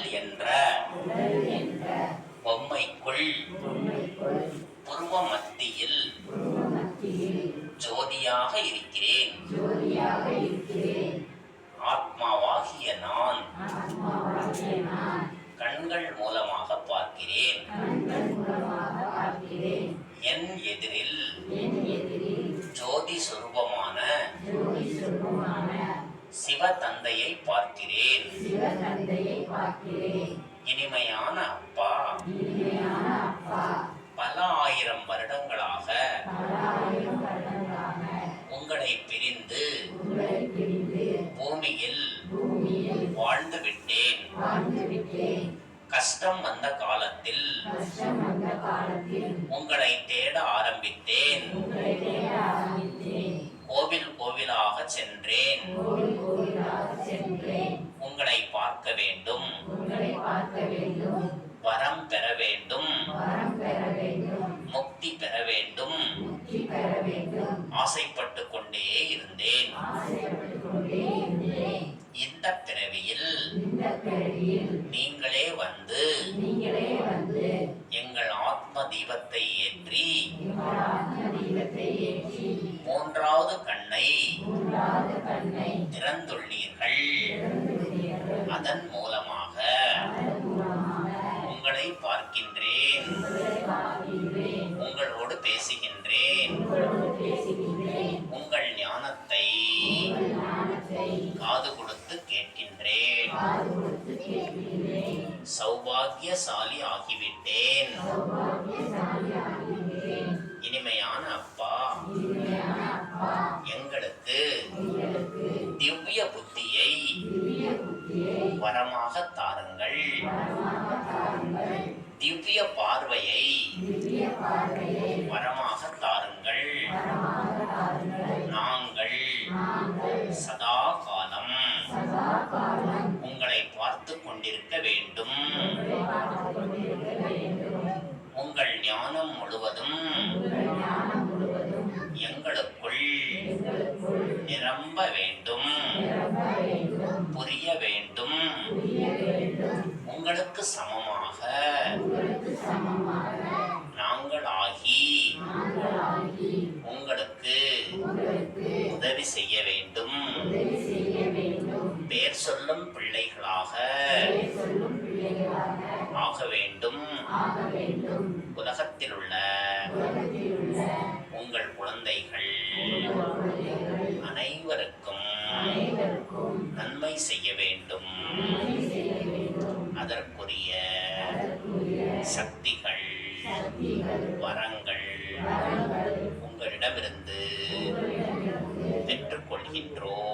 உடல் என்ற பொம்மைக்குள் புருவ மத்தியில் ஜோதியாக இருக்கிறேன். ஆத்மாவாகிய நான் கண்கள் மூலமாக பார்க்கிறேன். என் எதிரில் ஜோதி சொரு சிவ தந்தையை பார்க்கிறேன். இனிமையான அப்பா. பல ஆயிரம் வருடங்களாக உங்களை பிரிந்து பூமியில் வாழ்ந்துவிட்டேன். வாழ்ந்து விட்டேன் கஷ்டம் வந்த காலத்தில் உங்களை தேட ஆரம்பித்தேன். வேண்டும் ஆசைப்பட்டு கொண்டே இருந்தேன். இந்த பிறவியில் நீங்களே வந்து எங்கள் ஆத்ம தீபத்தை ஏற்றி மூன்றாவது கண்ணை திறந்துள்ளீர்கள். அதன் மூலமாக சௌபாகியசாலி ஆகிவிட்டேன். இனிமையான அப்பா எங்களுக்கு திவ்ய புத்தியை வரமாக தாருங்கள். திவ்ய பார்வையை ஞானம் முழுவதும் எங்களுக்குள் நிரம்ப வேண்டும் புரிய வேண்டும். உங்களுக்கு சமமாக நாங்கள் ஆகி உங்களுக்கு உதவி செய்ய வேண்டும். பெயர் சொல்லும் பிள்ளைகளாக ஆக வேண்டும். உலகத்தில் உள்ள உங்கள் குழந்தைகள் அனைவருக்கும் நன்மை செய்ய வேண்டும். அதற்குரிய சக்திகள் வரங்கள் உங்களிடமிருந்து பெற்றுக்கொள்கின்றோம்.